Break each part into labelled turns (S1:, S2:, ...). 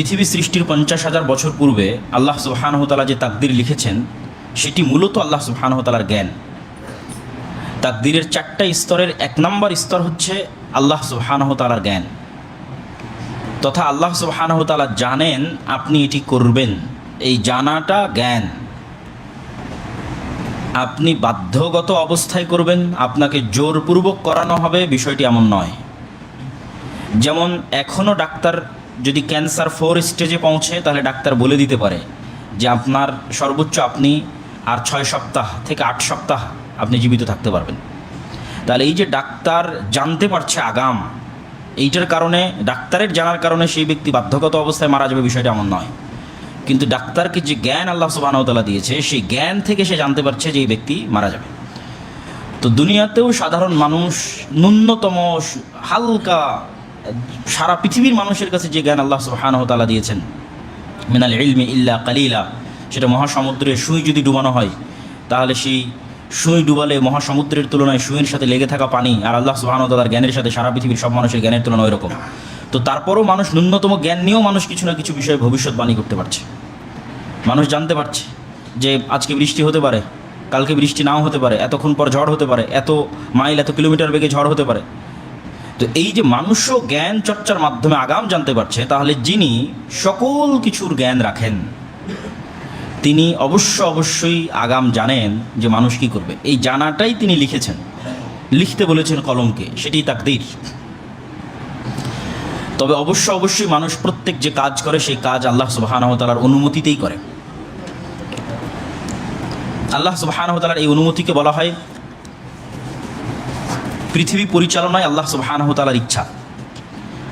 S1: পৃথিবী সৃষ্টির পঞ্চাশ হাজার বছর পূর্বে আল্লাহ সুবাহানহতালা যে তাকদির লিখেছেন, সেটি মূলত আল্লাহ সুবাহানহতালার জ্ঞান। তাকদিরের চারটা স্তরের এক নম্বর স্তর হচ্ছে আল্লাহ সুবাহানহতালার জ্ঞান। তথা আল্লাহ সুবাহানহতালা জানেন আপনি এটি করবেন। এই জানাটা জ্ঞান। আপনি বাধ্যগত অবস্থায় করবেন, আপনাকে জোরপূর্বক করানো হবে, বিষয়টি এমন নয়। যেমন এখনও ডাক্তার যদি ক্যান্সার ফোর স্টেজে পৌঁছে, তাহলে ডাক্তার বলে দিতে পারে যে আপনার সর্বোচ্চ আপনি আর ছয় সপ্তাহ থেকে আট সপ্তাহ আপনি জীবিত থাকতে পারবেন। তাহলে এই যে ডাক্তার জানতে পারছে আগাম, এইটার কারণে, ডাক্তারের জানার কারণে সেই ব্যক্তি বাধ্যগত অবস্থায় মারা যাবে বিষয়টা এমন নয়। কিন্তু ডাক্তারকে যে জ্ঞান আল্লাহ সুবাহতালা দিয়েছে, সেই জ্ঞান থেকে সে জানতে পারছে যে এই ব্যক্তি মারা যাবে। তো দুনিয়াতেও সাধারণ মানুষ ন্যূনতম হালকা সারা পৃথিবীর মানুষের কাছে যে জ্ঞান আল্লাহ সুবাহানহতালা দিয়েছেন, মিনাল ইলমি ইল্লা কালিলা, সেটা মহাসমুদ্রে সুই যদি ডুবানো হয়, তাহলে সেই সুই ডুবালে মহাসমুদ্রের তুলনায় সুইয়ের সাথে লেগে থাকা পানি আর আল্লাহ সুবাহানতালার জ্ঞানের সাথে সারা পৃথিবীর সব মানুষের জ্ঞানের তুলনা ওইরকম। তো তারপরও মানুষ ন্যূনতম জ্ঞান নিয়েও মানুষ কিছু না কিছু বিষয়ে ভবিষ্যৎবাণী করতে পারছে। মানুষ জানতে পারছে যে আজকে বৃষ্টি হতে পারে, কালকে বৃষ্টি নাও হতে পারে, এতক্ষণ পর ঝড় হতে পারে, এত মাইল, এত কিলোমিটার বেগে ঝড় হতে পারে। তো এই যে মানুষও জ্ঞান চর্চার মাধ্যমে আগাম জানতে পারছে, তাহলে যিনি সকল কিছুর জ্ঞান রাখেন, তিনি অবশ্য অবশ্যই আগাম জানেন যে মানুষ কি করবে। এই জানাটাই তিনি লিখেছেন। লিখতে বলেছেন কলমকে, সেটি তাকদির। তবে অবশ্য অবশ্যই মানুষ প্রত্যেক যে কাজ করে, সেই কাজ আল্লাহ সুবাহানহতালার অনুমতিতেই করে। আল্লাহ সুবাহানহতালার এই অনুমতিকে বলা হয় পৃথিবী পরিচালনায় আল্লাহ সুবাহানহতালার ইচ্ছা।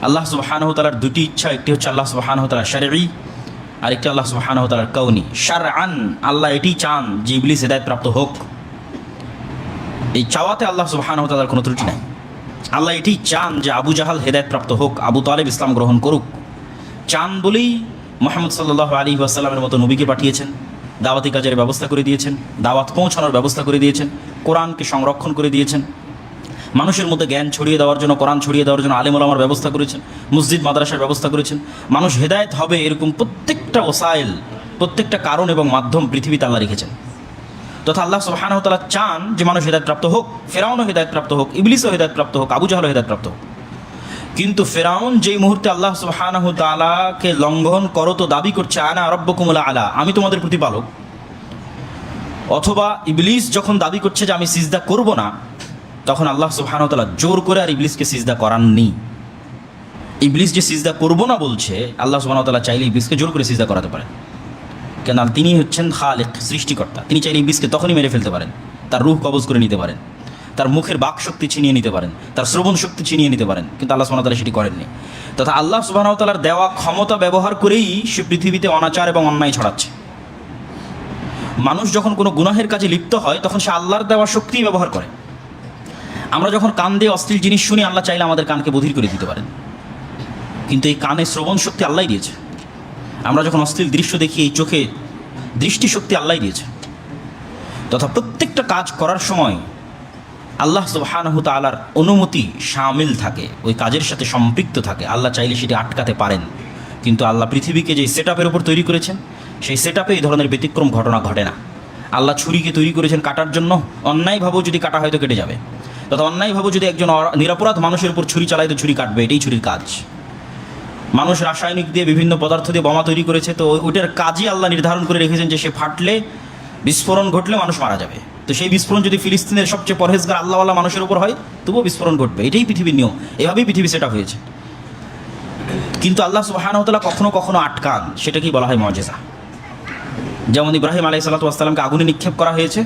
S1: আল্লাহ সুবাহানহতালার দুটি ইচ্ছা, একটি হচ্ছে আল্লাহ সুবাহানহতালার আর একটি আল্লাহ সুবাহানহতালার কৌনি শার আন আল্লাহ এটি চান যে ইবলিস প্রাপ্ত হোক। এই চাওয়াতে আল্লাহ সুবাহানহতালার কোনো ত্রুটি নাই। আল্লাহ এটি চান যে আবু জাহাল হেদায়ত প্রাপ্ত হোক, আবু তালেব ইসলাম গ্রহণ করুক। চান বলেই মোহাম্মদ সাল্লাহ আলী ওয়াসাল্লামের মতো নবীকে পাঠিয়েছেন। দাওয়াতি কাজের ব্যবস্থা করে দিয়েছেন, দাওয়াত পৌঁছানোর ব্যবস্থা করে দিয়েছেন, কোরআনকে সংরক্ষণ করে দিয়েছেন। মানুষের মধ্যে জ্ঞান ছড়িয়ে দেওয়ার জন্য, কোরআন ছড়িয়ে দেওয়ার জন্য আলিম ওলামার ব্যবস্থা করেছেন, মসজিদ, মাদ্রাসার ব্যবস্থা করেছেন। মানুষ হেদায়েত হবে এরকম প্রত্যেকটা ওসাইল, প্রত্যেকটা কারণ এবং মাধ্যম পৃথিবীতে আল্লাহ রেখেছেন। তথা আল্লাহ সুবাহানহতালা চান যে মানুষ হেদায়তপ্রাপ্ত হোক, ফেরাউনও হেদায়তপ্রাপ্ত হোক, ইবলিসও হেদায়তপ্রাপ্ত হোক, আবু জাহলও হেদায়তপ্রাপ্ত হোক। কিন্তু ফেরাউন যেই মুহূর্তে আল্লাহ সুবাহানহ তালাকে লঙ্ঘন করো তো দাবি করছে, আনা রব্বকুমুলা আলা আমি তোমাদের প্রতিপালক। অথবা ইবলিস যখন দাবি করছে যে আমি সিজদা করব না তখন আল্লাহ সুবাহানতালা জোর করে আর ইবলিসকে সিজদা করাননি। ইবলিস যে সিজদা করব না বলছে, আল্লাহ সুবাহতাল্লাহ চাইলে ইবলিসকে জোর করে সিজদা করাতে পারেন। কেন তিনি হচ্ছেন খালেক, সৃষ্টিকর্তা। তিনি চাইলে ইবলিসকে তখনই মেরে ফেলতে পারেন। তার রূহ কবজ করে নিতে পারেন। তার মুখের বাক শক্তি ছিনিয়ে নিতে পারেন। তার শ্রবণ শক্তি ছিনিয়ে নিতে পারেন। কিন্তু আল্লাহ সুবাহতাল্লাহ সেটি করেননি। তথা আল্লাহ সুবাহতালার দেওয়া ক্ষমতা ব্যবহার করেই সে পৃথিবীতে অনাচার এবং অন্যায় ছড়াচ্ছে। মানুষ যখন কোনো গুনাহের কাজে লিপ্ত হয়, তখন সে আল্লাহর দেওয়া শক্তি ব্যবহার করে। আমরা যখন কান দিয়ে অশ্লীল জিনিস শুনি, আল্লাহ চাইলে আমাদের কানকে বধির করে দিতে পারেন। কিন্তু এই কানে শ্রবণ শক্তি আল্লাহ দিয়েছে। আমরা যখন অশ্লীল দৃশ্য দেখি, এই চোখে দৃষ্টিশক্তি আল্লাহ দিয়েছে। তথা প্রত্যেকটা কাজ করার সময় আল্লাহ সুবাহানহ তালার অনুমতি সামিল থাকে, ওই কাজের সাথে সম্পৃক্ত থাকে। আল্লাহ চাইলে সেটি আটকাতে পারেন। কিন্তু আল্লাহ পৃথিবীকে যে সেট আপের উপর তৈরি করেছেন, সেই সেট আপে এই ধরনের ব্যতিক্রম ঘটনা ঘটে না। আল্লাহ ছুরিকে তৈরি করেছেন কাটার জন্য, অন্যায়ভাবেও যদি কাটা হয়তো কেটে যাবে। তথা অন্যায়ভাবে যদি একজন নিরপরাধ মানুষের উপর ছুরি চালায় তো ছুরি কাটবে, এটাই ছুরির কাজ। মানুষ রাসায়নিক দিয়ে বিভিন্ন পদার্থ দিয়ে বোমা তৈরি করেছে, তো ওইটার কাজই আল্লাহ নির্ধারণ করে রেখেছেন যে সে ফাটলে বিস্ফোরণ ঘটলে মানুষ মারা যাবে। তো সেই বিস্ফোরণ যদি ফিলিস্তিনের সবচেয়ে পরহেজগার আল্লাহওয়ালা মানুষের উপর হয়, তবুও বিস্ফোরণ ঘটবে। এটাই পৃথিবীর নিয়ম। এভাবেই পৃথিবী সেটা হয়েছে। কিন্তু আল্লাহ সুবাহানহতালা কখনো কখনো আটকান, সেটাকেই বলা হয় মজেজা। যেমন ইব্রাহিম আলাই সাল্লাতামকে আগুনে নিক্ষেপ করা হয়েছে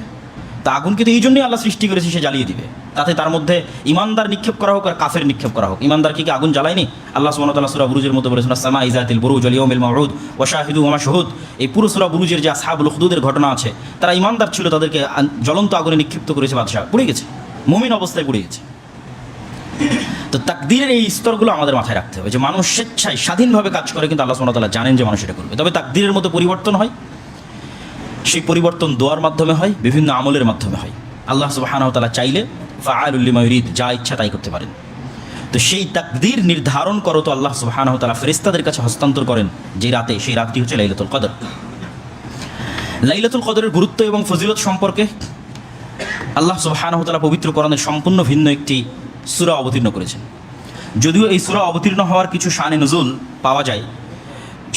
S1: তা আগুনকে তো এই জন্যই আল্লাহ সৃষ্টি করেছে, সে জ্বালিয়ে দিবে। তাতে তার মধ্যে ইমানদার নিক্ষেপ করা হোক আর কাফের নিক্ষেপ করা হোক। ইমানদার কি আগুন জ্বালায়নি? আল্লাহ সুবহানাহু সুরা বুরুজের মধ্যে বলেছেন সামা ইজাতিল বুরুজ আল ইয়াউমিল মাউউদ ওয়া শাহিদু এই পুরো সূরা বুরুজের যে আসহাবুল উখদুদের ঘটনা আছে, তারা ইমানদার ছিল, তাদেরকে জ্বলন্ত আগুনে নিক্ষিপ্ত করেছে বাদশাহ। পুড়ে গেছে। মুমিন অবস্থায় পুড়ে গেছে। তো তাকদীরের এই স্তরগুলো আমাদের মাথায় রাখতে হবে যে মানুষ স্বেচ্ছায় স্বাধীনভাবে কাজ করে, কিন্তু আল্লাহ তাআলা জানেন যে মানুষ এটা করবে। তবে তাকদীরের মতো পরিবর্তন হয়। সেই পরিবর্তন দোয়ার মাধ্যমে হয়, বিভিন্ন আমলের মাধ্যমে হয়। আল্লাহ সুবাহানাহ তালা চাইলে ফাআলুল্লিমা ইউরিদ যা ইচ্ছা তাই করতে পারেন। তো সেই তাকদির নির্ধারণ করো তো আল্লাহ সুবহানাহু তাআলা ফেরেশতাদের কাছে হস্তান্তর করেন যে রাতে, সেই রাতটি হচ্ছে লাইলাতুল কদর। লাইলাতুল কদরের গুরুত্ব এবং ফজিলত সম্পর্কে আল্লাহ সুবহানাহু তাআলা পবিত্র কোরআনের সম্পূর্ণ ভিন্ন একটি সুরা অবতীর্ণ করেছেন। যদিও এই সুরা অবতীর্ণ হওয়ার কিছু শানে নজুল পাওয়া যায়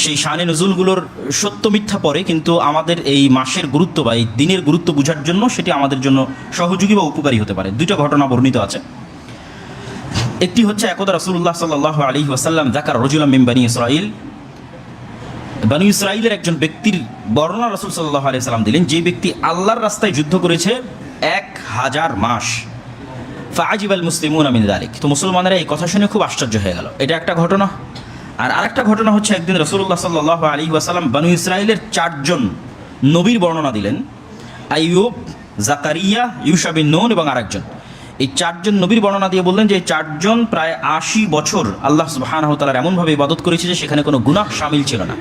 S1: সেই শানে নজুলগুলোর সত্য মিথ্যা পরে, কিন্তু আমাদের এই মাসের গুরুত্ব বা এই দিনের গুরুত্ব বোঝার জন্য সেটি আমাদের জন্য সহযোগী বা উপকারী হতে পারে। দুইটা ঘটনা বর্ণিত আছে। একটি হচ্ছে, একদা রসুল্লাহ সাল্লাহ আলী ওয়াসাল্লাম জাকার রজুলাম মিম্বানি ইসরাইল বানু ইসরাইলের একজন ব্যক্তির বর্ণনা রসুল সাল্লাহ আলি সাল্লাম দিলেন, যে ব্যক্তি আল্লাহর রাস্তায় যুদ্ধ করেছে এক হাজার মাস। ফাজিব আল মুসলিমুন আমিন আলিক তো মুসলমানেরা এই কথা শুনে খুব আশ্চর্য হয়ে গেল। এটা একটা ঘটনা। আর আরেকটা ঘটনা হচ্ছে একদিন রসুল্লাহ সাল্লাহ আলী ওয়াসাল্লাম বানু ইসরাইলের চারজন নবীর বর্ণনা দিলেন, আইয়ুব, জাকারিয়া ইউসাবিন নূন এবং আরেকজন। এই চারজন নবীর বর্ণনা দিয়ে বললেন যে এই চারজন প্রায় আশি বছর আল্লাহ সুবাহানহ তালার এমনভাবে ইবাদত করেছে যে সেখানে কোনো গুনাহ সামিল ছিল না।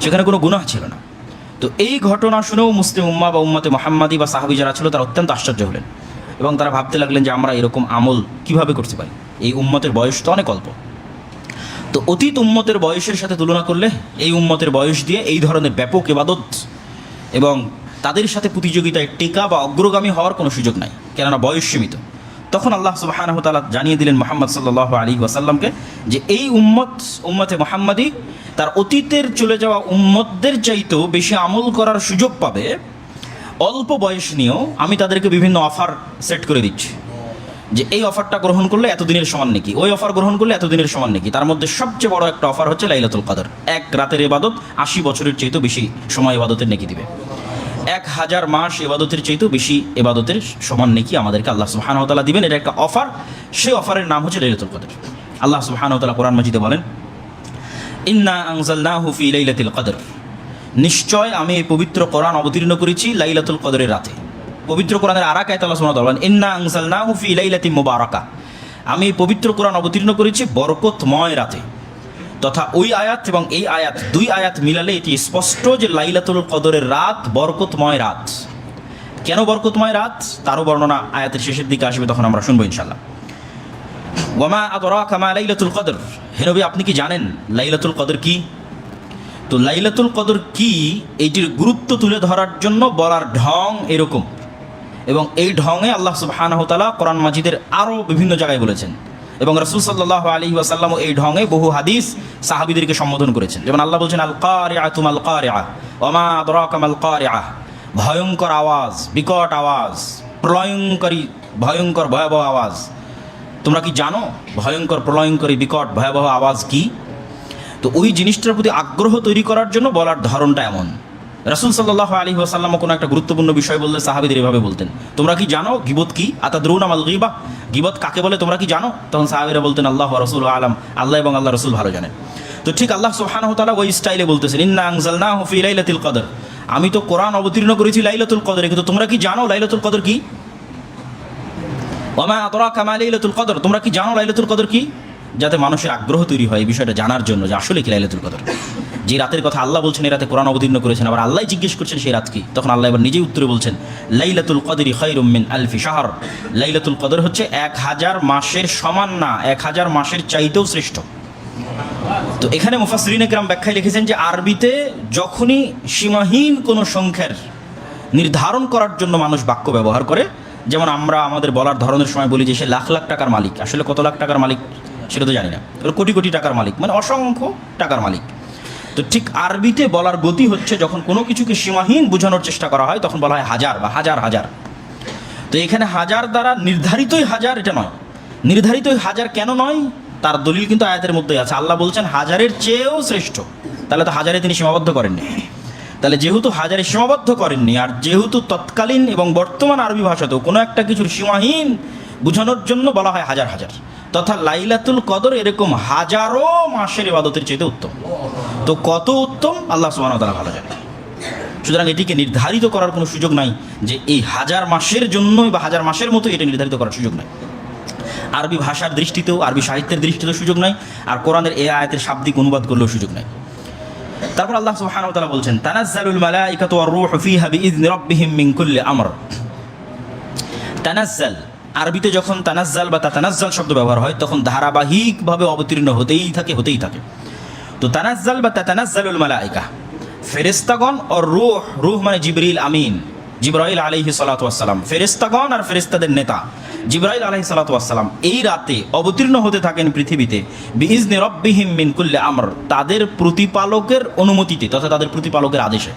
S1: সেখানে কোনো গুনাহ ছিল না। তো এই ঘটনা শুনেও মুসলিম উম্মা বা উম্মতে মোহাম্মদী বা সাহাবি যারা ছিল তারা অত্যন্ত আশ্চর্য হলেন এবং তারা ভাবতে লাগলেন যে আমরা এরকম আমল কীভাবে করতে পারি? এই উম্মতের বয়স তো অনেক অল্প। তো অতীত উম্মতের বয়সের সাথে তুলনা করলে এই উম্মতের বয়স দিয়ে এই ধরনের ব্যাপক ইবাদত এবং তাদের সাথে প্রতিযোগিতায় টেকা বা অগ্রগামী হওয়ার কোনো সুযোগ নাই, কেননা বয়স সীমিত। তখন আল্লাহ তালা জানিয়ে দিলেন মোহাম্মদ সাল্লাহ আলী ওয়াসাল্লামকে যে এই উম্মত, উম্মতে মোহাম্মদী তার অতীতের চলে যাওয়া উম্মতদের চাইতেও বেশি আমল করার সুযোগ পাবে। অল্প বয়স নিয়েও আমি তাদেরকে বিভিন্ন অফার সেট করে দিচ্ছি। যে এই অফারটা গ্রহণ করলে এতদিনের সমান নাকি? ওই অফার গ্রহণ করলে এতদিনের সমান নাকি? তার মধ্যে সবচেয়ে বড় একটা অফার হচ্ছে লাইলাতুল কদর। এক রাতের এবাদত আশি বছরের চাইতেও বেশি সময় ইবাদতের নেকি দিবে। এক হাজার মাস এবাদতের চাইতেও বেশি এবাদতের সমান নেকি আমাদেরকে আল্লাহ ওয়া দিবেন। এটা একটা অফার। সেই অফারের নাম হচ্ছে লাইলাতুল কদর। আল্লাহ ওয়া কোরআন মাজিদে বলেন, ইন্না আনজালনাহু ফি লাইলাতিল কদর। নিশ্চয় আমি এই পবিত্র কোরআন অবতীর্ণ করেছি লাইলাতুল কদরের রাতে। পবিত্র কোরআনের আর এক আয়াত আল্লাহ সুবহানাহু ওয়া তাআলা বলেন, ইন্না আনজালনাহু ফি লাইলাতিন মুবারাকা। আমি পবিত্র কোরআন অবতীর্ণ করেছি বরকতময় রাতে। তথা ওই আয়াত এবং এই আয়াত, দুই আয়াত মিলালে এটি স্পষ্ট যে লাইলাতুল কদরের রাত বরকতময় রাত। কেন বরকতময় রাত? তারও বর্ণনা আয়াতের শেষের দিকে আসবে, তখন আমরা শুনব ইনশাল্লাহ ওয়ামা আদরা কামা লাইলাতুল কদর? হেনবি আপনি কি জানেন লাইলাতুল কদর কি? তো লাইলাতুল কদর কি? এইটির গুরুত্ব তুলে ধরার জন্য বলার ঢং এরকম। এবং এই ঢঙে আল্লাহ সুবহানাহু তাআলা কোরআন মাজিদের আরও বিভিন্ন জায়গায় বলেছেন। এবং রসুল সাল্লাহ আলী ওয়াসাল্লাম এই ঢঙে বহু হাদিস সাহাবিদেরকে সম্বোধন করেছেন। যেমন আল্লাহ বলছেন আল কারিয়া তুম আল কারিয়া ওমা দরাকাম আল কারিয়া ভয়ঙ্কর আওয়াজ, বিকট আওয়াজ প্রলয়ঙ্করী ভয়ঙ্কর ভয়াবহ আওয়াজ। তোমরা কি জানো ভয়ঙ্কর প্রলয়ঙ্করী বিকট, ভয়াবহ আওয়াজ কি? তো ওই জিনিসটার প্রতি আগ্রহ তৈরি করার জন্য বলার ধরনটা এমন। রাসুল সাল্লাহ আলী ওয়াসাল্লাম কোনো একটা গুরুত্বপূর্ণ বিষয় বললে সাহাবিদের এভাবে বলতেন, তোমরা কি জানো গিবত কি? আতা দ্রুন আমাল গিবা? গিবত কাকে বলে? তোমরা কি জানো? তখন সাহাবিরা বলতেন, আল্লাহ রসুল আলম। আল্লাহ এবং আল্লাহ রসুল ভালো জানেন। তো ঠিক আল্লাহ সুবহানাহু তাআলা ওই স্টাইলে বলতেছেন, ইন্না আনজালনাহু ফি লাইলাতুল কদর। আমি তো কোরআন অবতীর্ণ করেছি লাইলাতুল কদরে, কিন্তু তোমরা কি জানো লাইলাতুল কদর কি? ওমা আদরাকা মা লাইলাতুল কদর। তোমরা কি জানো লাইলাতুল কদর কি? যাতে মানুষের আগ্রহ তৈরি হয় এই বিষয়টা জানার জন্য যে আসলে কি লাইলাতুল কদর। যে রাতের কথা আল্লাহ বলছেন, এই রাতে কোরআন অবতীর্ণ করেছেন, আবার আল্লাহ জিজ্ঞেস করছেন সেই রাত কি? তখন আল্লাহ এবার নিজেই উত্তরে বলছেন, লাইলাতুল কদরি খৈরুম মিন আলফি শাহর। লাইলাতুল কদর হচ্ছে এক হাজার মাসের সমান না, এক হাজার মাসের চাইতেও শ্রেষ্ঠ। তো এখানে মুফাসরিন একরাম ব্যাখ্যায় লিখেছেন যে, আরবিতে যখনই সীমাহীন কোনো সংখ্যার নির্ধারণ করার জন্য মানুষ বাক্য ব্যবহার করে, যেমন আমরা আমাদের বলার ধরনের সময় বলি যে, সে লাখ লাখ টাকার মালিক। আসলে কত লাখ টাকার মালিক? সেটা তো জানি না। কোটি কোটি টাকার মালিক মানে অসংখ্য টাকার মালিক। তো ঠিক আরবিতে বলার গতি হচ্ছে যখন কোনো কিছুকে সীমাহীন বোঝানোর চেষ্টা করা হয়, তখন বলা হয় হাজার বা হাজার হাজার। তো এখানে হাজার দ্বারা নির্ধারিতই হাজার এটা নয়। নির্ধারিতই হাজার কেন নয়? তার দলিল কিন্তু আয়াতের মধ্যেই আছে। আল্লাহ বলছেন, হাজারের চেয়েও শ্রেষ্ঠ। তাহলে তো হাজারে তিনি সীমাবদ্ধ করেননি। তাহলে যেহেতু হাজারে সীমাবদ্ধ করেননি, আর যেহেতু তৎকালীন এবং বর্তমান আরবি ভাষাতেও কোনো একটা কিছুর সীমাহীন বোঝানোর জন্য বলা হয় হাজার হাজার। তথা লাইলাতুল কদর এরকম হাজারো মাসের ইবাদতের চাইতে উত্তম। তো কত উত্তম? আল্লাহ ওয়া তাআলা ভালো জানে। সুতরাং এটিকে নির্ধারিত করার কোনো সুযোগ নাই যে এই হাজার মাসের জন্যই বা হাজার মাসের মতো এটা নির্ধারিত করার সুযোগ নাই। আরবি ভাষার দৃষ্টিতেও, আরবি সাহিত্যের দৃষ্টিতেও সুযোগ নাই, আর কোরআনের এ আয়াতের শাব্দিক অনুবাদ করলেও সুযোগ নাই। তারপর আল্লাহ সুবহানাহু ওয়া তাআলা বলছেন, তানাজ্জালুল মালাইকাতু ওয়ার রূহু ফিহা বিইذনি রাব্বিহিম মিন কুল্লি আমর। তানাজ্জাল আরবিতে যখন তানাজ্জাল বা তাতানাজ্জাল শব্দ ব্যবহার হয়, তখন ধারাবাহিকভাবে অবতীর্ণ হতেই থাকে হতেই থাকে। তো তানাজ্জাল বা তাতানাজ্জালুল মালাইকা ফেরেস্তাগণ ও রুহ রুহ মানে জিবরিল আমিন, জিব্রাইল আলহি সালাতাম ফেরেস্তাগণ আর ফেরেস্তাদের নেতা, জিব্রাইল আলহি সালাতাম এই রাতে অবতীর্ণ হতে থাকেন পৃথিবীতে বিইজনে রব্বিহিম মিন কুল্লে আমর, তাদের প্রতিপালকের অনুমতিতে, তথা তাদের প্রতিপালকের আদেশে।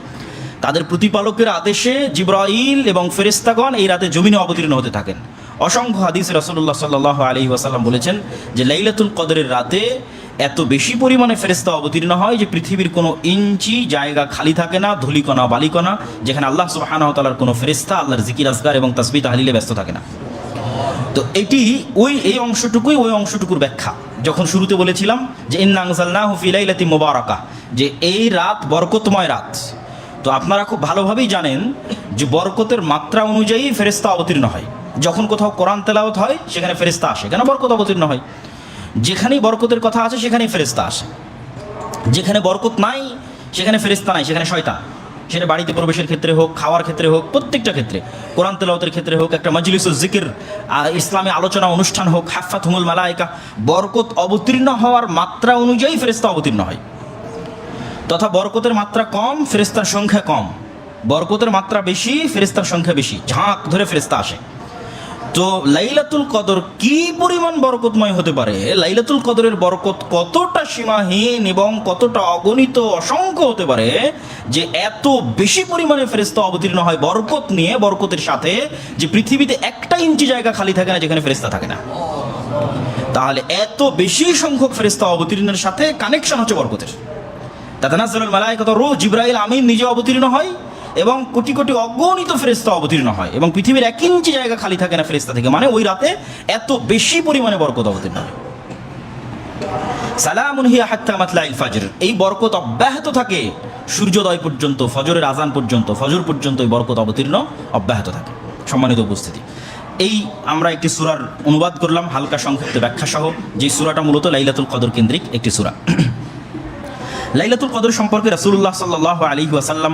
S1: তাদের প্রতিপালকের আদেশে জিব্রাইল এবং ফেরেস্তাগণ এই রাতে জমিনে অবতীর্ণ হতে থাকেন। অসংখ্য হাদিস রসল্লাহ সাল্লাহ আলী ওয়াসাল্লাম বলেছেন যে লাইলাতুল কদরের রাতে এত বেশি পরিমাণে ফেরেস্তা অবতীর্ণ হয় যে পৃথিবীর কোনো ইঞ্চি জায়গা খালি থাকে না, ধুলিকণা, বালিকণা, যেখানে আল্লাহ সুবাহানাহ তালার কোনো ফেরেস্তা আল্লাহর জিকির আসগার এবং তসবি তাহলিলে ব্যস্ত থাকে না। তো এটি ওই, এই অংশটুকুই ওই অংশটুকুর ব্যাখ্যা। যখন শুরুতে বলেছিলাম যে ইন্নাংসালনা হুফিলাইলাতি মোবারকা, যে এই রাত বরকতময় রাত। তো আপনারা খুব ভালোভাবেই জানেন যে বরকতের মাত্রা অনুযায়ী ফেরেস্তা অবতীর্ণ হয়। যখন কোথাও কোরআন তেলাওয়াত হয়, সেখানে ফেরেস্তা আসে। কেন বরকত অবতীর্ণ হয়? যেখানেই বরকতের কথা আছে, সেখানেই ফেরেস্তা আসে। যেখানে বরকত নাই, সেখানে ফেরেস্তা নাই, সেখানে শয়তান। সেটা বাড়িতে প্রবেশের ক্ষেত্রে হোক, খাওয়ার ক্ষেত্রে হোক, প্রত্যেকটা ক্ষেত্রে। কোরআন তেলাওয়াতের ক্ষেত্রে হোক, একটা মজলিসুল জিকির ইসলামী আলোচনা অনুষ্ঠান হোক হাফাত হুমুল মালায়িকা, বরকত অবতীর্ণ হওয়ার মাত্রা অনুযায়ী ফেরেস্তা অবতীর্ণ হয়। তথা বরকতের মাত্রা কম ফেরেস্তার সংখ্যা কম। বরকতের মাত্রা বেশি ফেরেস্তার সংখ্যা বেশি। ঝাঁক ধরে ফেরেস্তা আসে। তো লাইলাতুল কদর কি পরিমাণ বরকতময় হতে পারে? লাইলাতুল কদরের বরকত কতটা সীমাহীন এবং কতটা অগণিত, অসংখ্য হতে পারে যে এত বেশি পরিমাণে ফেরেস্তা অবতীর্ণ হয় বরকত নিয়ে, বরকতের সাথে যে পৃথিবীতে একটা ইঞ্চি জায়গা খালি থাকে না, যেখানে ফেরেস্তা থাকে না। তাহলে এত বেশি সংখ্যক ফেরেস্তা অবতীর্ণের সাথে কানেকশন হচ্ছে বরকতের। তাতানাজ্জালুল মালাইকাত রূহ জিব্রাইল আমিন নিজে অবতীর্ণ হয় এবং কোটি কোটি অগণিত ফেরেস্তা অবতীর্ণ হয় এবং পৃথিবীর এক ইঞ্চি জায়গা খালি থাকে না ফেরেস্তা থেকে। মানে ওই রাতে এত বেশি পরিমাণে বরকত অবতীর্ণ হয়। সালামুন হিয়া হাত্তা মাতলাইল ফাজর। এই বরকত অব্যাহত থাকে সূর্যোদয় পর্যন্ত, ফজরের আজান পর্যন্ত, ফজর পর্যন্ত এই বরকত অবতীর্ণ অব্যাহত থাকে। সম্মানিত উপস্থিতি। এই আমরা একটি সূরার অনুবাদ করলাম, হালকা সংক্ষিপ্ত ব্যাখ্যা সহ। যে সূরাটা মূলত লাইলাতুল কদর কেন্দ্রিক একটি সূরা। লাইলাতুল কদর সম্পর্কে রাসূলুল্লাহ সাল্লাল্লাহু আলাইহি ওয়াসাল্লাম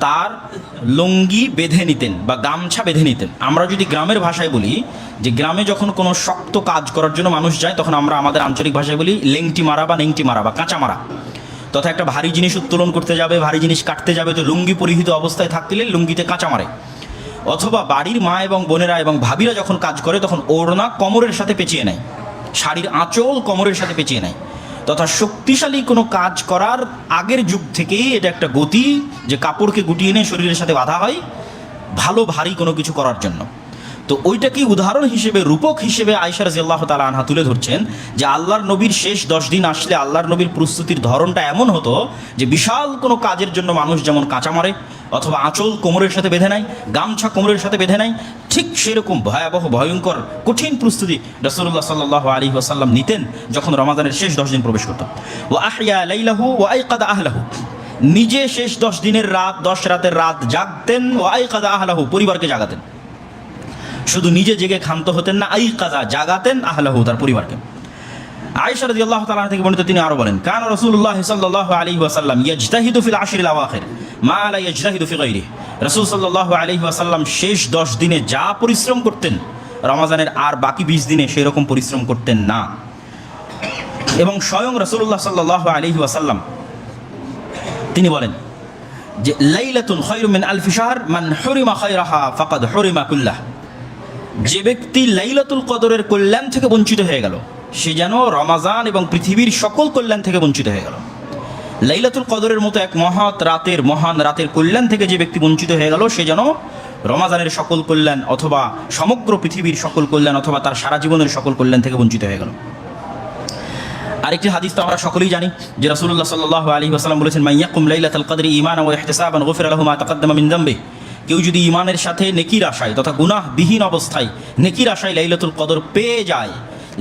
S1: তার লুঙ্গি বেঁধে নিতেন বা গামছা বেঁধে নিতেন। আমরা যদি গ্রামের ভাষায় বলি যে গ্রামে যখন কোনো শক্ত কাজ করার জন্য মানুষ যায়, তখন আমরা আমাদের আঞ্চলিক ভাষায় বলি লেংটি মারা বা নেংটি মারা বা কাঁচা মারা। তথা একটা ভারী জিনিস উত্তোলন করতে যাবে, ভারী জিনিস কাটতে যাবে, তো লুঙ্গি পরিহিত অবস্থায় থাকতে লুঙ্গিতে কাঁচা মারে। অথবা বাড়ির মা এবং বোনেরা এবং ভাবিরা যখন কাজ করে, তখন ওড়না কোমরের সাথে পেঁচিয়ে নেয়। শাড়ির আঁচল কোমরের সাথে পেঁচিয়ে নেয়। তথা শক্তিশালী কোনো কাজ করার আগের যুগ থেকেই এটা একটা গতি যে কাপড়কে গুটিয়ে নিয়ে শরীরের সাথে বাধা হয়, ভালো ভারী কোনো কিছু করার জন্য। তো ওইটাকে উদাহরণ হিসেবে, রূপক হিসেবে আয়সার জিয়াল্লাহ তালা আনহা তুলে ধরছেন? যে আল্লাহর নবীর শেষ দশ দিন আসলে আল্লাহর নবীর প্রস্তুতির ধরনটা এমন হতো যে বিশাল কোনো কাজের জন্য মানুষ যেমন কাঁচা মারে অথবা আঁচল কোমরের সাথে বেঁধে নেয়, গামছা কোমরের সাথে বেঁধে নেয়, ঠিক সেরকম ভয়াবহ, ভয়ঙ্কর, কঠিন প্রস্তুতি রসুল্লাহ সাল্লাহ আলী ওয়াসাল্লাম নিতেন যখন রমাদানের শেষ দশ দিন প্রবেশ করত। ও আহিয়া লাইলাহু ও আইকাদা আহলাহু। নিজে শেষ দশ দিনের রাত, দশ রাতের রাত জাগতেন ও আইকাদা আহলাহু, পরিবারকে জাগাতেন। শুধু নিজে জেগে ক্ষান্ত হতেন না, আই কাজা জাগাতেন আহলাহু, তার পরিবারকে। আয়েশা রাদিয়াল্লাহু তাআলা থেকে বর্ণিত তিনি আরও বলেন, কান রাসূলুল্লাহ সাল্লাল্লাহু আলাইহি ওয়াসাল্লাম ইয়াজতাহিদু ফিল আশরিল আওয়াখির, মা লা ইয়াজতাহিদু ফি গায়রিহি। রাসূল সাল্লাল্লাহু আলাইহি ওয়াসাল্লাম শেষ 10 দিনে যা পরিশ্রম করতেন, রমাজানের আর বাকি 20 দিনে সেই রকম পরিশ্রম করতেন না। এবং স্বয়ং রাসূলুল্লাহ সাল্লাল্লাহু আলাইহি ওয়াসাল্লাম, তিনি বলেন যে, লাইলাতুন খায়রু মিন আলফি শাহর, মান হুরিমা খায়রাহা ফাকাদ হুরিমা কুল্লাহ। যে ব্যক্তি লাইলাতুল কদরের কল্যাণ থেকে বঞ্চিত হয়ে গেল, সে যেন রমাজান এবং পৃথিবীর সকল কল্যাণ থেকে বঞ্চিত হয়ে গেল। লাইলাতুল কদরের মতো এক মহৎ রাতের, মহান রাতের কল্যাণ থেকে যে ব্যক্তি বঞ্চিত হয়ে গেল, সে যেন রমাজানের সকল কল্যাণ অথবা সমগ্র পৃথিবীর সকল কল্যাণ অথবা তার সারা জীবনের সকল কল্যাণ থেকে বঞ্চিত হয়ে গেল। আরেকটি হাদিস তো আমরা সকলেই জানি, যে রাসূলুল্লাহ সাল্লাল্লাহু আলাইহি ওয়াসাল্লাম বলেছেন মাইয়াকুম লাইলাতুল কদরি ইমান ও ইহতিসাবান গুফিরা লাহু মা তাকাদ্দামা মিন কেউ যদি ঈমানের সাথে নেকির আশায় তথা গুনাহবিহীন অবস্থায় নেকির আশায় লাইলাতুল কদর পেয়ে যায়,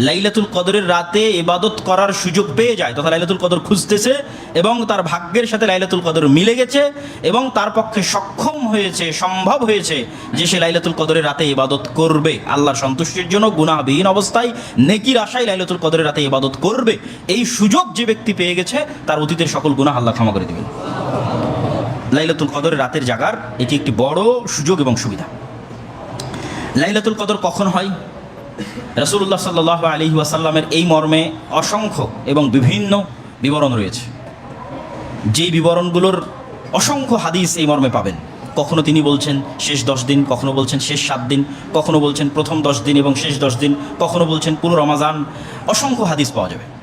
S1: লাইলাতুল কদরের রাতে ইবাদত করার সুযোগ পেয়ে যায়, তথা লাইলাতুল কদর খুঁজতেছে এবং তার ভাগ্যের সাথে লাইলাতুল কদর মিলে গেছে এবং তার পক্ষে সক্ষম হয়েছে, সম্ভব হয়েছে যে সে লাইলাতুল কদরের রাতে ইবাদত করবে। আল্লাহর সন্তুষ্টির জন্য গুনাহবিহীন অবস্থায় নেকির আশায় লাইলাতুল কদরের রাতে ইবাদত করবে। এই সুযোগ যে ব্যক্তি পেয়ে গেছে, তার অতীতের সকল গুনাহ আল্লাহ ক্ষমা করে দেবেন। লাইলাতুল কদরের রাতের জাগার এটি একটি বড় সুযোগ এবং সুবিধা। লাইলাতুল কদর কখন হয়? রসুল্লাহ সাল্লাহ আলী ওয়াসাল্লামের এই মর্মে অসংখ্য এবং বিভিন্ন বিবরণ রয়েছে। যেই বিবরণগুলোর অসংখ্য হাদিস এই মর্মে পাবেন। কখনো তিনি বলছেন শেষ দশ দিন, কখনো বলছেন শেষ সাত দিন, কখনো বলছেন প্রথম দশ দিন এবং শেষ দশ দিন, কখনো বলছেন পুরো রমাজান। অসংখ্য হাদিস পাওয়া যাবে।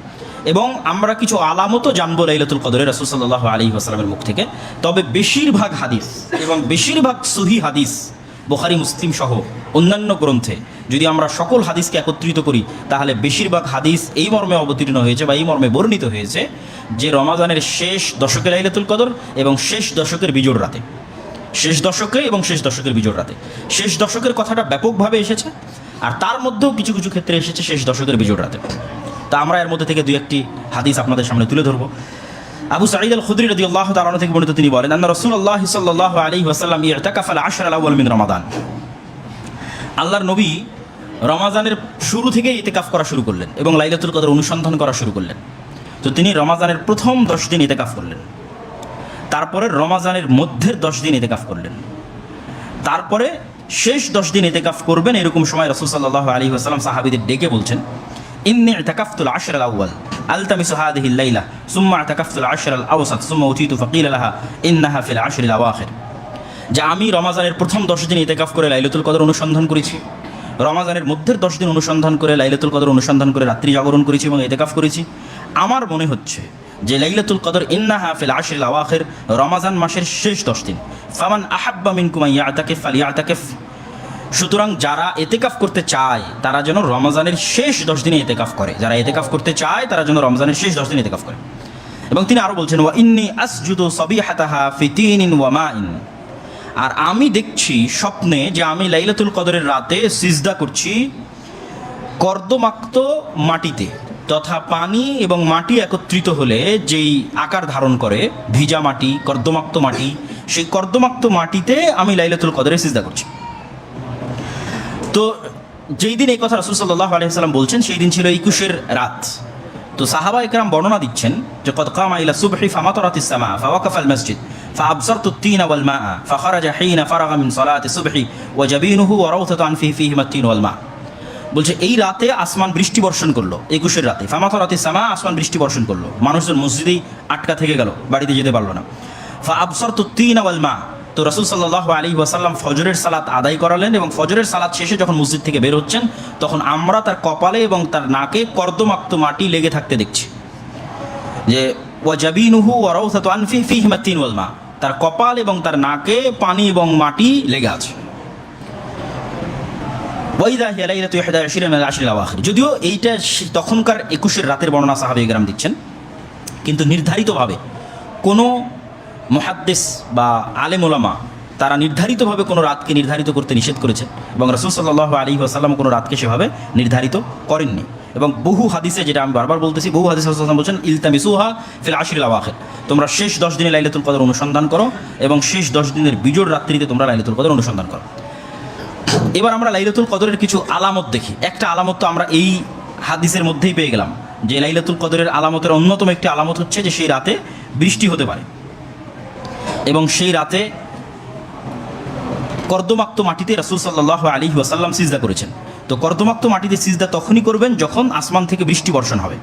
S1: এবং আমরা কিছু আলামতও জানব লাইলাতুল কদরে রসুল সাল্লাহ আলী ওয়াসালামের মুখ থেকে। তবে বেশিরভাগ হাদিস এবং বেশিরভাগ সহি হাদিস বোখারি, মুসলিম সহ অন্যান্য গ্রন্থে যদি আমরা সকল হাদিসকে একত্রিত করি, তাহলে বেশিরভাগ হাদিস এই মর্মে অবতীর্ণ হয়েছে বা এই মর্মে বর্ণিত হয়েছে যে রমাজানের শেষ দশকের লাইলাতুল কদর এবং শেষ দশকের বিজোড় রাতে। শেষ দশকে এবং শেষ দশকের বিজোড় রাতে। শেষ দশকের কথাটা ব্যাপকভাবে এসেছে, আর তার মধ্যেও কিছু কিছু ক্ষেত্রে এসেছে শেষ দশকের বিজোড় রাতে। তা আমরা এর মধ্যে থেকে দুই একটি হাদিস আপনাদের সামনে তুলে ধরবো। আবু সাঈদ আল খুদরি রদি আল্লাহ তাআলা থেকে বর্ণিত তিনি বলেন, আন্না আলাইহি ওয়াসাল্লাম ইরতাকাফা আল আশর আল আউয়াল মিন রমাদান। আল্লাহর নবী রমাজানের শুরু থেকেই ইতেকাফ করা শুরু করলেন এবং লাইলাতুল কদর অনুসন্ধান করা শুরু করলেন। তো তিনি রমাজানের প্রথম দশ দিন ইতেকাফ করলেন। তারপরে রমাজানের মধ্যের দশ দিন ইতেকাফ করলেন। তারপরে শেষ দশ দিন ইতেকাফ করবেন এরকম সময় রসুল সাল্লাহ আলী আসালাম সাহাবিদের ডেকে বলছেন ইন্নি ইতাকাফতুল আশর আল আউয়াল লাইলা, সুম্মা ইতাকাফতুল আশর আল আওসাত, সুম্মা উতিতু ফাকিল লাহা, ইন্নাহা ফিল আশর আল আওয়াখির। যে আমি রমাজানের প্রথম দশ দিন ইতেকাফ করে লাইলাতুল কদর অনুসন্ধান করেছি। রমাজানের মধ্যের দশ দিন অনুসন্ধান করে লাইলাতুল কদর অনুসন্ধান করে রাত্রি জাগরণ করেছি এবং ইতেকাফ করেছি। আমার মনে হচ্ছে যে লাইলাতুল কদর ইন্নাহা ফিল আশরিল আওয়াখির রমাজান মাসের শেষ দশ দিন। ফামান আহাব্বা মিনকুম আন ইয়াতাকিফ ফালিয়াতাকিফ সুতরাং যারা এতেকাফ করতে চায়, তারা যেন রমজানের শেষ দশ দিনে এতেকাফ করে। যারা এতেকাফ করতে চায়, তারা যেন রমজানের শেষ দশ দিনে এতেকাফ করে। এবং তিনি আরও বলছেন, ওয়া ইন্নি আসজুদু সবিহাতাহা ফি তিনিন ওয়া মাইন। আর আমি দেখছি স্বপ্নে যে আমি লাইলাতুল কদরের রাতে সিজদা করছি কর্দমাক্ত মাটিতে, তথা পানি এবং মাটি একত্রিত হলে যেই আকার ধারণ করে, ভিজা মাটি, কর্দমাক্ত মাটি, সেই কর্দমাক্ত মাটিতে আমি লাইলাতুল কদরে সিজদা করছি। তো যেই দিন এই কথা রসুল সাল্লাহ আলহিহাল্লাম বলছেন সেই দিন ছিল একুশের রাত তো সাহাবা একরাম বর্ণনা দিচ্ছেন যে কত কামা ইলা সুবহি ফামাতরাত ইসসামা ফাওয়াকাফ আল মসজিদ فأبصرت الطين والماء فخرج حين فرغ من صلاة الصبح وجبينه وروثة عن فيه فيهما الطين والماء বলছে এই রাতে আসমান বৃষ্টি বর্ষণ করলো একুশের রাতে ফামাথ রাতে সামা আসমান বৃষ্টি বর্ষণ করলো মানুষজন মসজিদেই আটকা থেকে গেল বাড়িতে যেতে পারলো না ফা আবসর তো তিন আওয়াল মা তো রসুল সাল্লাহ আলী ওয়াসাল্লাম ফজরের সালাত আদায় করালেন এবং ফজরের সালাত শেষে যখন মসজিদ থেকে বের হচ্ছেন, তখন আমরা তার কপালে এবং তার নাকে কর্দমাক্ত মাটি লেগে থাকতে দেখছি। যে, ওয়াজাবিনুহু ওয়ারাউসাত আনফি ফিহিমা তিন ওয়াল তার কপাল এবং তার নাকে পানি এবং মাটি লেগে আছে। যদিও এইটা তখনকার একুশের রাতের বর্ণনা সাহাবে গ্রাম দিচ্ছেন, কিন্তু নির্ধারিতভাবে কোনো মহাদ্দেশ বা আলেম ওলামা তারা নির্ধারিতভাবে কোনো রাতকে নির্ধারিত করতে নিষেধ করেছে এবং রসুল সাল্লাহ আলী আসাল্লাম কোনো রাতকে সেভাবে নির্ধারিত করেননি। এবং বহু হাদিসে যেটা আমি বারবার বলতেছি, বহু হাদিসে সাল্লাম বলছেন, ইলতামিসুহা ফিল আশরিল আওয়াখির। তোমরা শেষ দশ দিনে লাইলাতুল কদর অনুসন্ধান করো এবং শেষ দশ দিনের বিজোড় রাত্রিতে তোমরা লাইলাতুল কদর অনুসন্ধান করো। এবার আমরা লাইলাতুল কদরের কিছু আলামত দেখি। একটা আলামত তো আমরা এই হাদিসের মধ্যেই পেয়ে গেলাম যে, লাইলাতুল কদরের আলামতের অন্যতম একটি আলামত হচ্ছে যে, সেই রাতে বৃষ্টি হতে পারে। এবং সেই রাতে কর্দমাক্ত মাটিতে রাসুল সাল্লাহ আলী ওয়াসাল্লাম সিজদা করেছেন তো কর্দমাক্ত মাটিতে সিজদা তখনই করবেন যখন আসমান থেকে বৃষ্টি বর্ষণ হবে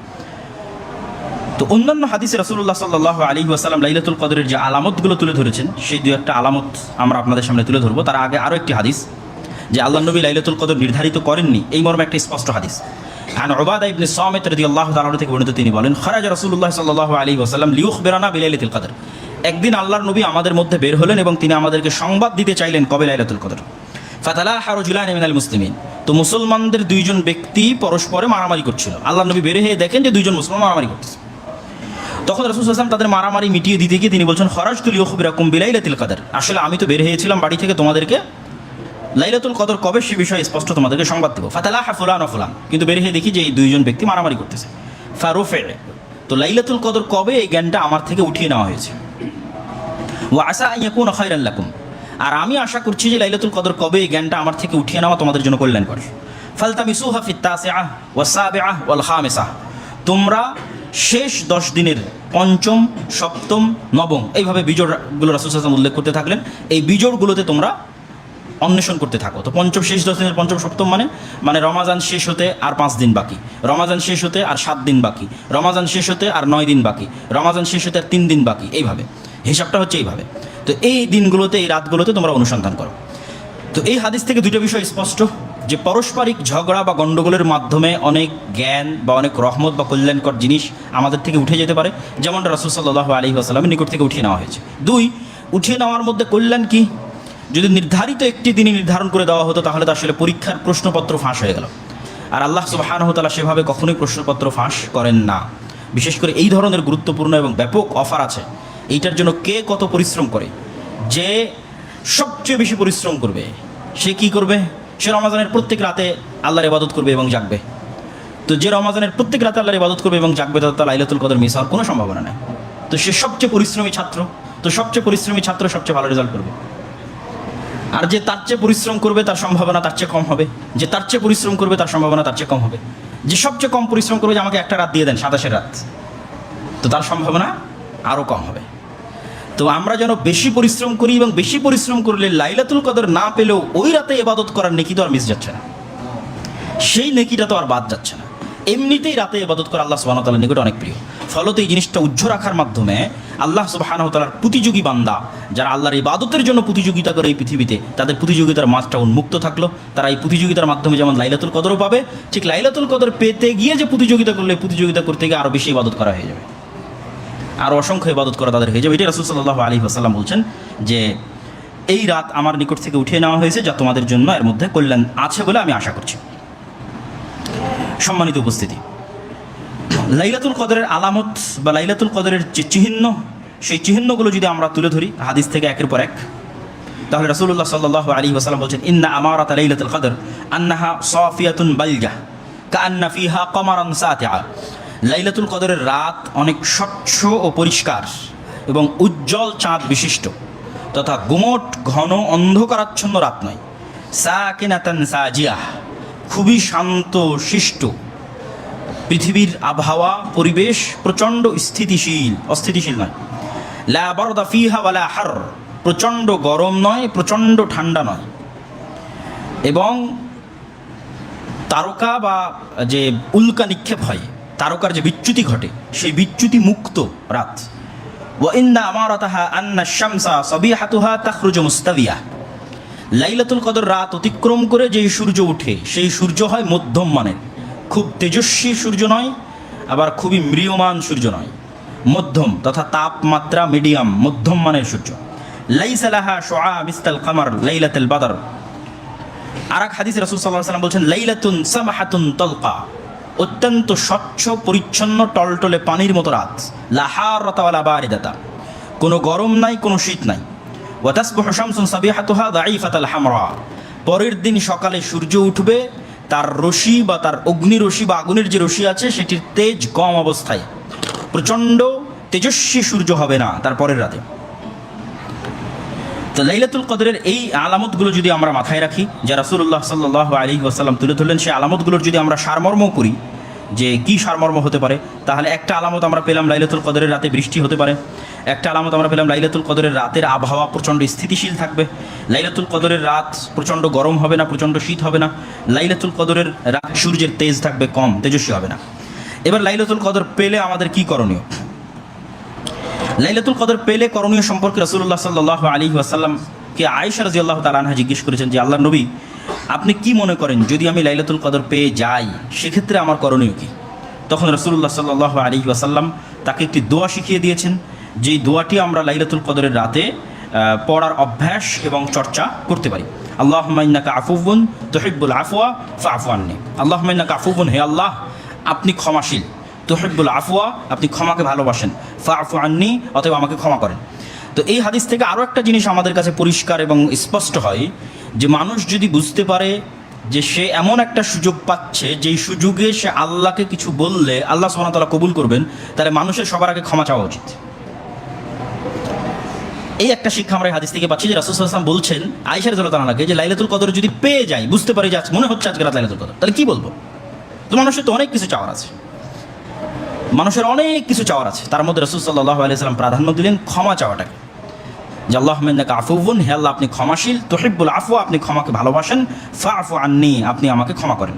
S1: তো অন্যান্য হাদিসে রাসুল্লাহ সাল্লাহ আলী ওয়াসাল্লাম লাইলাতুল কদরের যে আলামতগুলো তুলে ধরেছেন সেই দু একটা আলামত আমরা আপনাদের সামনে তুলে ধরবো তার আগে আরও একটি হাদিস যে আল্লাহ নবী লাইলাতুল কদর নির্ধারিত করেননি এই মর্মে একটা স্পষ্ট হাদিস عن عبادة بن الصامت رضي الله تعالى عنه থেকে বর্ণিত তিনি বলেন খরাজ রাসূলুল্লাহ সাল্লাল্লাহু আলাইহি ওয়াসাল্লাম লিউখবিরানা বিলাইলাতুল কদর একদিন আল্লাহর নবী আমাদের মধ্যে বের হলেন এবং তিনি আমাদেরকে সংবাদ দিতে চাইলেন কবে লাইলাতুল কদর। ফাতালাহা রাজুলান মিনাল মুসলিমিন। তো মুসলমানদের দুইজন ব্যক্তি পরস্পরে মারামারি করছিল। আল্লাহ নবী বের হয়ে দেখেন যে দুইজন মুসলমান মারামারি করতেছে। তখন রসুল আসলাম তাদের মারামারি মিটিয়ে দিতে গিয়ে তিনি বলছেন খরাজ তুলি ওখবিরাকুম বিলাইলাতুল কদর। আসলে আমি তো বের হয়েছিলাম বাড়ি থেকে, তোমাদেরকে লাইলাতুল কদর কবে সে বিষয়ে স্পষ্ট তোমাদেরকে সংবাদ দেবো? ফাতালাহ ফুলান ও ফুলান। কিন্তু বের হয়ে দেখি যে এই দুইজন ব্যক্তি মারামারি করতেছে। ফারুফে। তো লাইলাতুল কদর কবে এই জ্ঞানটা আমার থেকে উঠিয়ে নেওয়া হয়েছে? ও আশা ইয়াকুন লাকুম। আর আমি আশা করছি যে লাইলাতুল কদর কবে এই জ্ঞানটা আমার থেকে উঠিয়ে নেওয়া তোমাদের জন্য কল্যাণ করে ফালতামিসুহা ফিত তাসিআহ ওয়াস সাবিআহ ওয়াল খামিসাহ। তোমরা শেষ দশ দিনের পঞ্চম, সপ্তম, নবম, এইভাবে বিজোড়গুলো রাসূল উল্লেখ করতে থাকলেন, এই বিজোড়গুলোতে তোমরা অন্বেষণ করতে থাকো। তো পঞ্চম শেষ দশ দিনের পঞ্চম, সপ্তম মানে মানে রমাজান শেষ হতে আর পাঁচ দিন বাকি। রমাজান শেষ হতে আর সাত দিন বাকি। রমাজান শেষ হতে আর নয় দিন বাকি। রমাজান শেষ হতে আর তিন দিন বাকি। এইভাবে। হিসাবটা হচ্ছে এইভাবে। তো এই দিনগুলোতে, এই রাতগুলোতে তোমরা অনুসন্ধান করো। তো এই হাদিস থেকে দুটো বিষয় স্পষ্ট, যে পারস্পরিক ঝগড়া বা গণ্ডগোলের মাধ্যমে অনেক জ্ঞান বা অনেক রহমত বা কল্যাণকর জিনিস আমাদের থেকে উঠে যেতে পারে, যেমনটা রাসুল সাল্লাহ আলী আসসালামের নিকট থেকে উঠিয়ে নেওয়া হয়েছে। দুই, উঠিয়ে নেওয়ার মধ্যে কল্যাণ কি? যদি নির্ধারিত একটি দিনই নির্ধারণ করে দেওয়া হতো, তাহলে তো আসলে পরীক্ষার প্রশ্নপত্র ফাঁস হয়ে গেল। আর আল্লাহ সুবাহানহতালা সেভাবে কখনোই প্রশ্নপত্র ফাঁস করেন না। বিশেষ করে এই ধরনের গুরুত্বপূর্ণ এবং ব্যাপক অফার আছে এইটার জন্য কে কত পরিশ্রম করে? যে সবচেয়ে বেশি পরিশ্রম করবে, সে কি করবে? সে রমাজানের প্রত্যেক রাতে আল্লাহর ইবাদত করবে এবং জাগবে। তো যে রমাজানের প্রত্যেক রাতে আল্লাহর ইবাদত করবে এবং জাগবে তার তার লাইলাতুল কদর মিস হওয়ার কোনো সম্ভাবনা নেই। তো সে সবচেয়ে পরিশ্রমী ছাত্র, তো সবচেয়ে পরিশ্রমী ছাত্র সবচেয়ে ভালো রেজাল্ট করবে। আর যে তার চেয়ে পরিশ্রম করবে, তার সম্ভাবনা তার চেয়ে কম হবে। যে তার চেয়ে পরিশ্রম করবে, তার সম্ভাবনা তার চেয়ে কম হবে। যে সবচেয়ে কম পরিশ্রম করবে, যে আমাকে একটা রাত দিয়ে দেন, সাতাশের রাত। তো তার সম্ভাবনা আরও কম হবে। তো আমরা যেন বেশি পরিশ্রম করি এবং বেশি পরিশ্রম করলে লাইলাতুল কদর না পেলেও ওই রাতে এবাদত করার নেকি তো আর মিস যাচ্ছে না। সেই নেকিটা তো আর বাদ যাচ্ছে না। এমনিতেই রাতে এবাদত করা আল্লাহ সুবাহ তালার নিকট অনেক প্রিয়। ফলত এই জিনিসটা উজ্জ্ব রাখার মাধ্যমে আল্লাহ সুবাহানহ তালার প্রতিযোগী বান্দা, যারা আল্লাহর ইবাদতের জন্য প্রতিযোগিতা করে এই পৃথিবীতে, তাদের প্রতিযোগিতার মাত্রা উন্মুক্ত থাকল। তারা এই প্রতিযোগিতার মাধ্যমে যেমন লাইলাতুল কদরও পাবে, ঠিক লাইলাতুল কদর পেতে গিয়ে যে প্রতিযোগিতা করলে প্রতিযোগিতা করতে গিয়ে আরও বেশি ইবাদত করা হয়ে যাবে। আর অসংখ্য ইবাদত করা তাদের হয়ে যাবে। এটাই রাসুল সাল্লাহ আলী আসাল্লাম বলছেন যে, এই রাত আমার নিকট থেকে উঠিয়ে নেওয়া হয়েছে যা তোমাদের জন্য এর মধ্যে কল্যাণ আছে বলে আমি আশা করছি। সম্মানিত উপস্থিতি, লাইলাতুল কদরের আলামত বা লাইলাতুল কদরের যে চিহ্ন, সেই চিহ্নগুলো যদি আমরা তুলে ধরি, হাদিস থেকে একের পর এক, তাহলে রাসূলুল্লাহ সাল্লাল্লাহু আলাইহি ওয়াসাল্লাম বলছেন, ইন্না আমারাত লাইলাতুল কদর আন্নাহা সাফিয়াতুন বালজা, কাআন্না ফিহা কমারান সাতিআ। লাইলাতুল কদরের রাত অনেক স্বচ্ছ ও পরিষ্কার এবং উজ্জ্বল চাঁদ বিশিষ্ট, তথা গুমট, ঘন, অন্ধকারাচ্ছন্ন রাত নয়। সাকিনাতান সাজিয়া খুবই শান্ত, শিষ্ট। পৃথিবীর আবহাওয়া, পরিবেশ প্রচণ্ড স্থিতিশীল, অস্থিতিশীল নয়। লা বারদা ফিহা ওয়ালা হার, প্রচণ্ড গরম নয়, প্রচণ্ড ঠান্ডা নয়। এবং তারকা বা যে উল্কা নিক্ষেপ হয় তারকার যে বিচ্যুতি ঘটে, সেই বিচ্যুতি মুক্ত রাত। ওয়াইন্দা আমারাতাহা আন্না শামসা সবিহাতুহা তাখরুজু মুস্তাবিয়া। লাইলাতুল কদর রাত অতিক্রম করে যেই সূর্য ওঠে সেই সূর্য হয় মধ্যম মানের। খুব তেজস্বী সূর্য নয়, আবার খুবই ম্রিয়মান সূর্য নয়। মধ্যম তথা তাপমাত্রা মিডিয়াম, মধ্যম মানের সূর্য। লাইসালাহা শোয়া মিস্তাল কামার লাইলাতুল বাদর। আর এক হাদিস রাসুল সাল্লাহ সাল্লাম বলছেন, লাইলাতুন সামাহাতুন তলকা। অত্যন্ত স্বচ্ছ, পরিচ্ছন্ন, টলটলে পানির মতো রাত। লাহার রতাওয়ালা বারিদাতা। কোনো গরম নাই, কোনো শীত নাই। ওয়াতাসবহ শামসুন সাবিহাতুহা দাইফাতাল হামরা। পরের দিন সকালে সূর্য উঠবে, তার রশি বা তার অগ্নি রশি বা আগুনের যে রশি আছে, সেটির তেজ কম অবস্থায়। প্রচণ্ড তেজস্বী সূর্য হবে না তার পরের রাতে। তো লাইলাতুল কদরের এই আলামতগুলো যদি আমরা মাথায় রাখি, যা রাসুল্লাহ সাল্লাহ আলী ওয়াসাল্লাম তুলে ধরলেন, সেই আলামতগুলোর যদি আমরা সারমর্ম করি, যে কি সারমর্ম হতে পারে, তাহলে একটা আলামত আমরা পেলাম লাইলাতুল কদরের রাতে বৃষ্টি হতে পারে, একটা আলামত আমরা পেলাম লাইলাতুল কদরের রাতের আবহাওয়া প্রচণ্ড স্থিতিশীল থাকবে, লাইলাতুল কদরের রাত প্রচণ্ড গরম হবে না, প্রচণ্ড শীত হবে না, লাইলাতুল কদরের রাত সূর্যের তেজ থাকবে কম, তেজস্বী হবে না। এবার লাইলাতুল কদর পেলে আমাদের কি করণীয়? লাইলাতুল কদর পেলে করণীয় সম্পর্কে রসুল্লাহ সাল্লাহ আলী ওয়াসাল্লামকে আয়েশা রাজি আল্লাহ তালানহা জিজ্ঞেস করেছেন যে আল্লাহ নবী, আপনি কি মনে করেন, যদি আমি লাইলাতুল কদর পেয়ে যাই, সেক্ষেত্রে আমার করণীয় কি? তখন রসুল্লাহ সাল্লাহ আলী ওয়াসাল্লাম তাকে একটি দোয়া শিখিয়ে দিয়েছেন যেই দোয়াটি আমরা লাইলাতুল কদরের রাতে পড়ার অভ্যাস এবং চর্চা করতে পারি। আল্লাহ মাইনাকা আফুবুন তহিবুল আফওয়া ফা আফওয়ান্নি আল্লাহ মাইনাকা আফুবুন হে আল্লাহ, আপনি ক্ষমাশীল। তোহেব্বুল আফওয়া, আপনি ক্ষমাকে ভালোবাসেন। ফা আফু আননি, অতএব আমাকে ক্ষমা করেন। তো এই হাদিস থেকে আরও একটা জিনিস আমাদের কাছে পরিষ্কার এবং স্পষ্ট হয়, যে মানুষ যদি বুঝতে পারে যে সে এমন একটা সুযোগ পাচ্ছে, যেই সুযোগে সে আল্লাহকে কিছু বললে, আল্লাহ সুবহানাহু কবুল করবেন, তাহলে মানুষের সবার আগে ক্ষমা চাওয়া উচিত। এই একটা শিক্ষা আমরা হাদিস থেকে পাচ্ছি যে রাসুলাম বলছেন আইসার জলতানাকে যে লাইলাতুল কদর যদি পেয়ে যাই বুঝতে পারি যে মনে হচ্ছে আজকে রাত লাইলাতুল কদর, তাহলে কি বলব? তো মানুষের তো অনেক কিছু চাওয়ার আছে। মানুষের অনেক কিছু চাওয়ার আছে। তার মধ্যে রসুল সাল্লাহ আলিয়াল্লাম প্রাধান্য দিলেন ক্ষমা চাওয়াটাকে। যে আল্লাহ মেন্দাকে আফুবুন হে আল্লাহ আপনি ক্ষমাশীল তহিবুল আফু, আপনি ক্ষমাকে ভালোবাসেন ফা আফু আননি, আপনি আমাকে ক্ষমা করেন।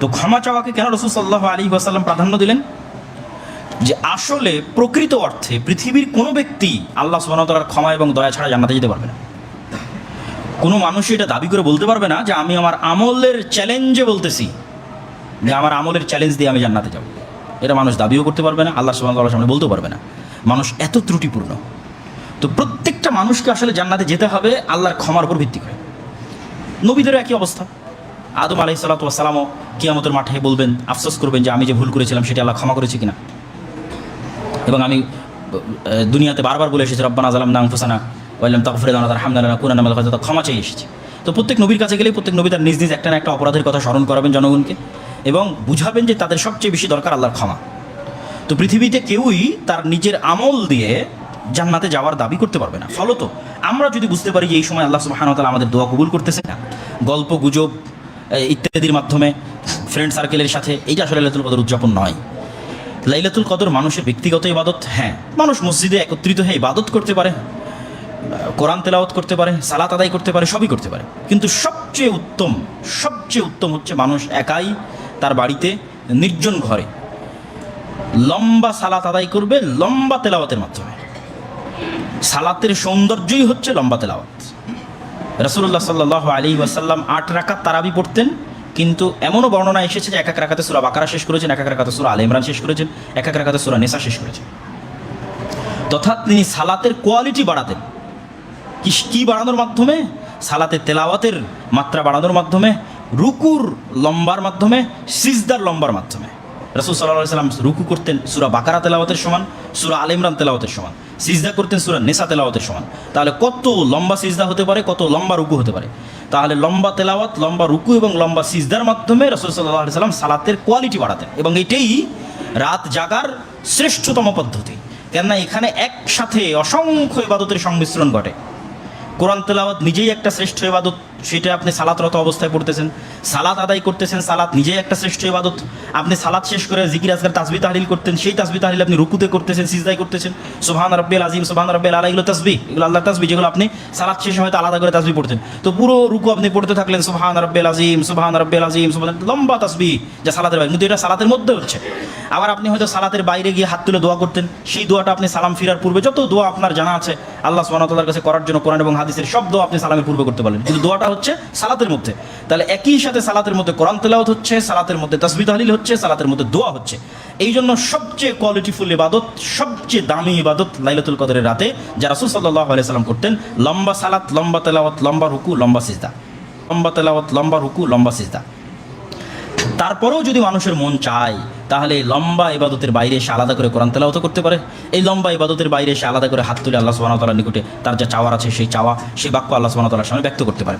S1: তো ক্ষমা চাওয়াকে কেন রসুল সাল্লাহ আলী ওয়াসাল্লাম প্রাধান্য দিলেন? যে আসলে প্রকৃত অর্থে পৃথিবীর কোনো ব্যক্তি আল্লাহ সুবাহতালার ক্ষমা এবং দয়া ছাড়া জান্নাতে যেতে পারবে না। কোনো মানুষ এটা দাবি করে বলতে পারবে না যে আমি আমার আমলের চ্যালেঞ্জে বলতেছি। যে আমার আমলের চ্যালেঞ্জ দিয়ে আমি জান্নাতে যাব। এটা মানুষ দাবিও করতে পারবে না, আল্লাহ সুবাহ সামনে বলতেও পারবে না। মানুষ এত ত্রুটিপূর্ণ। তো প্রত্যেকটা মানুষকে আসলে জান্নাতে যেতে হবে আল্লাহর ক্ষমার উপর ভিত্তি করে। নবীদেরও একই অবস্থা। আদম আলাই সালাতামও কিয়ামতের মাঠে বলবেন, আফসোস করবেন যে আমি যে ভুল করেছিলাম সেটি আল্লাহ ক্ষমা করেছে কিনা। এবং আমি দুনিয়াতে বারবার বলে এসেছি, রব্বানা আজালাম নাং ফুসানা বললাম তকফরে দানা তার হামদানা কুরান ক্ষমা চেয়ে এসেছি। তো প্রত্যেক নবীর কাছে গেলে প্রত্যেক নবী তার নিজ নিজ একটা না একটা অপরাধের কথা স্মরণ করাবেন জনগণকে। এবং বুঝাবেন যে তাদের সবচেয়ে বেশি দরকার আল্লাহর ক্ষমা। তো পৃথিবীতে কেউই তার নিজের আমল দিয়ে জান্নাতে যাওয়ার দাবি করতে পারবে না। ফলত আমরা যদি বুঝতে পারি যে এই সময় আল্লাহ সুবাহানতালা আমাদের দোয়া কবুল করতেছে না, গল্প, গুজব ইত্যাদির মাধ্যমে ফ্রেন্ড সার্কেলের সাথে, এইটা আসলে লাইলাতুল কদর উদযাপন নয়। লাইলাতুল কদর মানুষের ব্যক্তিগত ইবাদত হ্যাঁ মানুষ মসজিদে একত্রিত হয়ে ইবাদত করতে পারে কোরআন তেলাওয়াত করতে পারে, সালাত আদায় করতে পারে, সবই করতে পারে। কিন্তু সবচেয়ে উত্তম সবচেয়ে উত্তম হচ্ছে মানুষ একাই তার বাড়িতে নির্জন ঘরে। লম্বা সালাত আদায় করবে লম্বা তেলাওয়াতের মাধ্যমে। সালাতের সৌন্দর্যই হচ্ছে লম্বা তেলাওয়াত। রসুল্লাহ সাল্লাহ আলী ওয়াসাল্লাম আট রাকাত তারাবি পড়তেন, কিন্তু এমনও বর্ণনা এসেছে যে এক এক রাকাতে সুরা বাকারা শেষ করেছেন, এক এক রাকাতে সুরা আল ইমরান শেষ করেছেন, এক এক রাকাতে সুরা নেশা শেষ করেছেন। তথা তিনি সালাতের কোয়ালিটি বাড়াতেন। কি বাড়ানোর মাধ্যমে? সালাতের তেলাওয়াতের মাত্রা বাড়ানোর মাধ্যমে রুকুর লম্বার মাধ্যমে, সিজদার লম্বার মাধ্যমে। রসুল সাল্লাহ সাল্লাম রুকু করতেন সুরা বাকারা তেলাওয়াতের সমান, সুরা আল ইমরান তেলাওয়াতের সমান। সিজদা করতেন সুরা নেশা তেলাওয়াতের সমান। তাহলে কত লম্বা সিজদা হতে পারে, কত লম্বা রুকু হতে পারে? তাহলে লম্বা তেলাওয়াত, লম্বা রুকু এবং লম্বা সিজদার মাধ্যমে রসুল সাল্লাহ সাল্লাম সালাতের কোয়ালিটি বাড়াতেন। এবং এটাই রাত জাগার শ্রেষ্ঠতম পদ্ধতি। কেননা এখানে একসাথে অসংখ্য ইবাদতের সংমিশ্রণ ঘটে। কোরআন তেলাওয়াত নিজেই একটা শ্রেষ্ঠ ইবাদত। সেটা আপনি সালাতরত অবস্থায় পড়তেছেন। সালাত আদায় করতেছেন, সালাত নিজেই একটা শ্রেষ্ঠ ইবাদত। আপনি সালাত শেষ করে জিকির আজকার তাসবি তাহলিল করতেন, সেই তাসবি তাহলিল আপনি রুকুতে করতেছেন সিজদাই করতেছেন। সুবহান রব্বিল আজিম সুবহান রব্বিল আলা, এগুলো তাসবি এগুলো আল্লাহ তাসবি যেগুলো আপনি সালাত শেষ হয়তো আলাদা করে তাসবি পড়তেন। তো পুরো রুকু আপনি পড়তে থাকলেন সোহান রব্বিল আজিম সুবহান রব্বিল আজিম সোহান লম্বা তাসবি যা সালাতের বাইরে। কিন্তু এটা সালাতের মধ্যে হচ্ছে। আবার আপনি হয়তো সালাতের বাইরে গিয়ে হাত তুলে দোয়া করতেন, সেই দোয়াটা আপনি সালাম ফিরার পূর্বে যত দোয়া আপনার জানা আছে, আল্লাহ সুবহানাহু কাছে করার জন্য কোরআন এবং হাদিসের সব দোয়া আপনি সালামের পূর্বে করতে পারলেন। কিন্তু দোয়াটা হচ্ছে সালাতের মধ্যে। তাহলে একই সাথে সালাতের মধ্যে কোরআন তেলাওয়াত হচ্ছে, সালাতের মধ্যে তসবিদ তাহলিল হচ্ছে, সালাতের মধ্যে দোয়া হচ্ছে। এই জন্য সবচেয়ে কোয়ালিটিফুল ইবাদত, সবচেয়ে দামি ইবাদত লাইলাতুল কদরের রাতে, যা রাসুল সাল্লাহ আলাইহি সাল্লাম করতেন, লম্বা সালাত, লম্বা তেলাওয়াত, লম্বা রুকু, লম্বা সিজদা। লম্বা তেলাওয়াত, লম্বা রুকু, লম্বা সিজদা। তারপরেও যদি মানুষের মন চায়, তাহলে লম্বা ইবাদতের বাইরে এসে আলাদা করে কোরআন তেলাও তো করতে পারে। এই লম্বা ইবাদতের বাইরে এসে আলাদা করে হাত তুলে আল্লাহ সুবাহতালার নিকটে তার যা চাওয়ার আছে সেই চাওয়া, সেই বাক্য আল্লাহ সুবাহতালার সামনে ব্যক্ত করতে পারে।